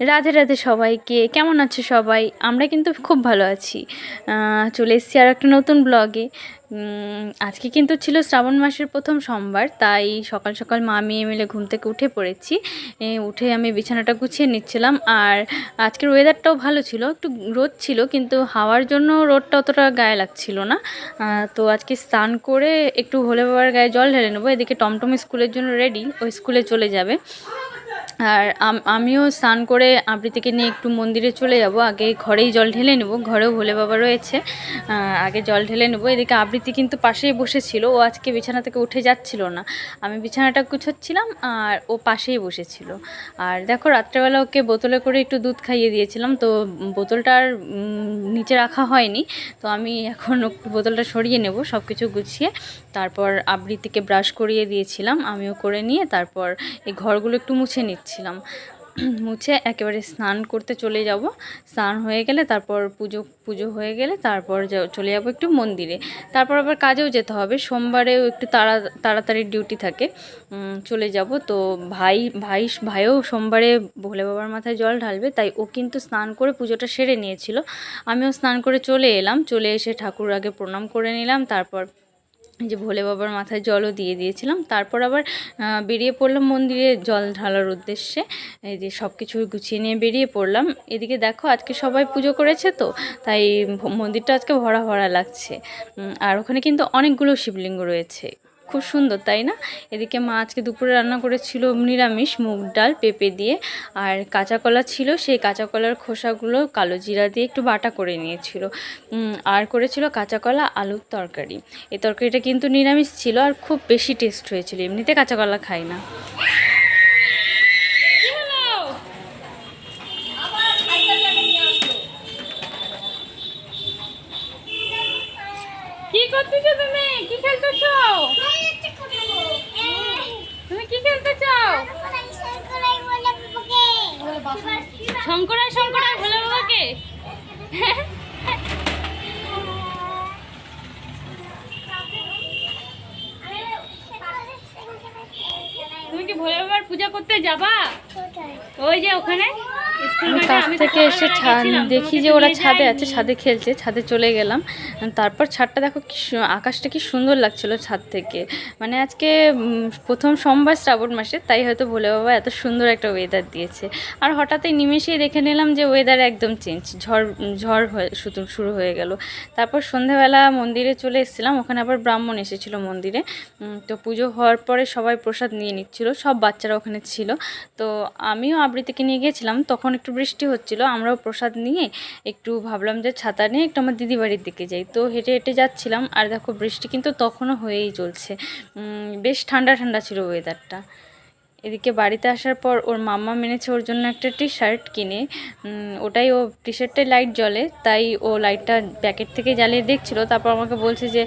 রাধে রাধে সবাইকে। কেমন আছে সবাই? আমরা কিন্তু খুব ভালো আছি। চলে এসেছি আর একটা নতুন ব্লগে আজকে কিন্তু ছিল শ্রাবণ মাসের প্রথম সোমবার, তাই সকাল সকাল মা মেয়ে মিলে ঘুম থেকে উঠে পড়েছি। উঠে আমি বিছানাটা গুছিয়ে নিচ্ছিলাম। আর আজকের ওয়েদারটাও ভালো ছিল, একটু রোদ ছিল, কিন্তু হাওয়ার জন্য রোদটা অতটা গায়ে লাগছিল না। তো আজকে স্নান করে একটু হলে বাবার গায়ে জল ঢেলে নেব। এদিকে টমটম স্কুলের জন্য রেডি ওই স্কুলে চলে যাবে। আর আম- আমিও স্নান করে আবৃত্তিকে নিয়ে একটু মন্দিরে চলে যাব। আগে ঘরেই জল ঢেলে নেব, ঘরেও ভোলে বাবা রয়েছে। আগে জল ঢেলে নেব। এদিকে আবৃত্তি কিন্তু পাশেই বসেছিল, ও আজকে বিছানা থেকে উঠে যাচ্ছিল না। আমি বিছানাটা গুছোচ্ছিলাম আর ও পাশেই বসেছিল। আর দেখো, রাত্রেবেলা ওকে বোতলে করে একটু দুধ খাইয়ে দিয়েছিলাম, তো বোতলটা আর নিচে রাখা হয়নি। তো আমি এখন বোতলটা সরিয়ে নেব সব কিছু গুছিয়ে। তারপর আবৃত্তিকে ব্রাশ করিয়ে দিয়েছিলাম, আমিও করে নিয়ে তারপর এই ঘরগুলো একটু মুছে নিচ্ছিলাম মুছে একেবারে স্নান করতে চলে যাব। স্নান হয়ে গেলে তারপর পুজো পুজো হয়ে গেলে তারপর চলে যাব একটু মন্দিরে। তারপর আবার কাজেও যেতে হবে। সোমবারেও একটু তাড়া, তাড়াতাড়ি ডিউটি থাকে। চলে যাব। তো ভাই ভাই, ভাইও সোমবারে ভোলে বাবার মাথায় জল ঢালবে, তাই ও কিন্তু স্নান করে পুজোটা সেরে নিয়েছিল। আমিও স্নান করে চলে এলাম। চলে এসে ঠাকুর আগে প্রণাম করে নিলাম। তারপর যে ভোলে বাবার মাথায় জলও দিয়ে দিয়েছিলাম। তারপর আবার বেরিয়ে পড়লাম মন্দিরে জল ঢালার উদ্দেশ্যে। এই যে সব কিছু গুছিয়ে নিয়ে বেরিয়ে পড়লাম। এদিকে দেখো, আজকে সবাই পুজো করেছে তো, তাই মন্দিরটা আজকে ভরা ভরা লাগছে। আর ওখানে কিন্তু অনেকগুলো শিবলিঙ্গ রয়েছে। খুব সুন্দর, তাই না? এদিকে মা আজকে দুপুরে রান্না করেছিল নিরামিষ, মুগ ডাল, পেঁপে দিয়ে, আর কাঁচা কলা ছিল, সেই কাঁচা কলার খোসাগুলো কালো জিরা দিয়ে একটু বাটা করে নিয়েছিল। আর করেছিল কাঁচা কলা আলুর তরকারি। এই তরকারিটা কিন্তু নিরামিষ ছিল আর খুব বেশি টেস্ট হয়েছিল, এমনিতে কাঁচা কলা খাই না। কি করতেছো তুমি? কি খেলতেছো? ভোলে বাবার পূজা করতে যাবা? ওই যে ওখানে? কাছ থেকে এসে দেখি যে ওরা ছাদে আছে ছাদে খেলছে ছাদে চলে গেলাম। তারপর ছাদটা দেখো কি আকাশটা কি সুন্দর লাগছিল ছাদ থেকে। মানে আজকে প্রথম সোমবার শ্রাবণ মাসে তাই হয়তো ভোলে বাবা এত সুন্দর একটা ওয়েদার দিয়েছে। আর হঠাৎই নিমেষেই দেখে নিলাম যে ওয়েদার একদম চেঞ্জ ঝড় ঝড় হয়ে শুরু হয়ে গেল। তারপর সন্ধ্যাবেলা মন্দিরে চলে এসেছিলাম ওখানে আবার ব্রাহ্মণ এসেছিল মন্দিরে। তো পুজো হওয়ার পরে সবাই প্রসাদ নিয়ে নিচ্ছিল সব বাচ্চারা ওখানে ছিল। তো আমিও আবৃত্তিকে নিয়ে গিয়েছিলাম তখন একটু বৃষ্টি হচ্ছিল, আমরাও প্রসাদ নিয়ে একটু ভাবলাম যে ছাতা নিয়ে একটু আমার দিদি বাড়ির দিকে যাই। তো হেঁটে হেঁটে যাচ্ছিলাম আর দেখো বৃষ্টি কিন্তু তখনও হয়েই চলছে। বেশ ঠান্ডা ঠান্ডা ছিল ওয়েদারটা এদিকে বাড়িতে আসার পর ওর মাম্মা মেনেছে ওর জন্য একটা টি শার্ট কিনে ওটাই ও টি শার্টটাই লাইট জ্বলে, তাই ও লাইটটা প্যাকেট থেকে জ্বালিয়ে দেখছিল। তারপর আমাকে বলছে যে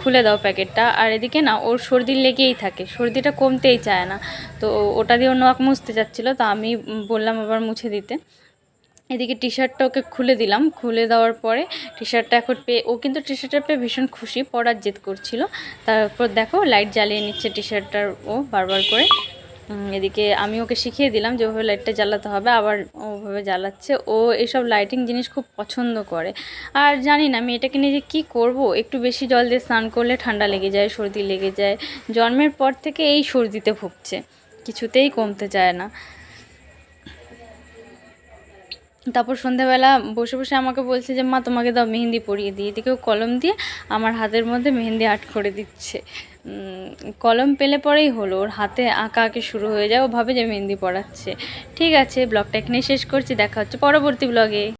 খুলে দাও প্যাকেটটা আর এদিকে না, ওর সর্দি লেগেই থাকে, সর্দিটা কমতেই চায় না। তো ওটা দিয়ে ও নাক মুছতে যাচ্ছিল, তা আমি বললাম আবার মুছে দিতে। এদিকে টি শার্টটা ওকে খুলে দিলাম। খুলে দেওয়ার পরে টি শার্টটা এখন পেয়ে, ও কিন্তু টি শার্টটা পেয়ে ভীষণ খুশি, পরার জেদ করছিল। তারপর দেখো লাইট জ্বালিয়ে নিচ্ছে টি শার্টটার ও বারবার করে। এদিকে আমি ওকে শিখিয়ে দিলাম যে ওভাবে লাইটটা জ্বালাতে হবে, আবার ওভাবে জ্বালাচ্ছে। ও এইসব লাইটিং জিনিস খুব পছন্দ করে। আর জানি না আমি এটাকে নিয়ে যে কী করব? একটু বেশি জল দিয়ে স্নান করলে ঠান্ডা লেগে যায়, সর্দি লেগে যায়। জন্মের পর থেকে এই সর্দিতে ভুগছে। কিছুতেই কমতে চায় না। তারপর সন্ধ্যাবেলা বসে বসে আমাকে বলছে যে, মা, তোমাকে দাও মেহেন্দি পরিয়ে দিই। এদিকেও কলম দিয়ে আমার হাতের মধ্যে মেহেন্দি আর্ট করে দিচ্ছে। কলম পেলে পরেই হলো, ওর হাতে আঁকা আঁকি শুরু হয়ে যায়, ও ভাবে যে মেহেন্দি পড়াচ্ছে ঠিক আছে, ব্লগটা এখানেই শেষ করছি, দেখা হচ্ছে পরবর্তী ব্লগে।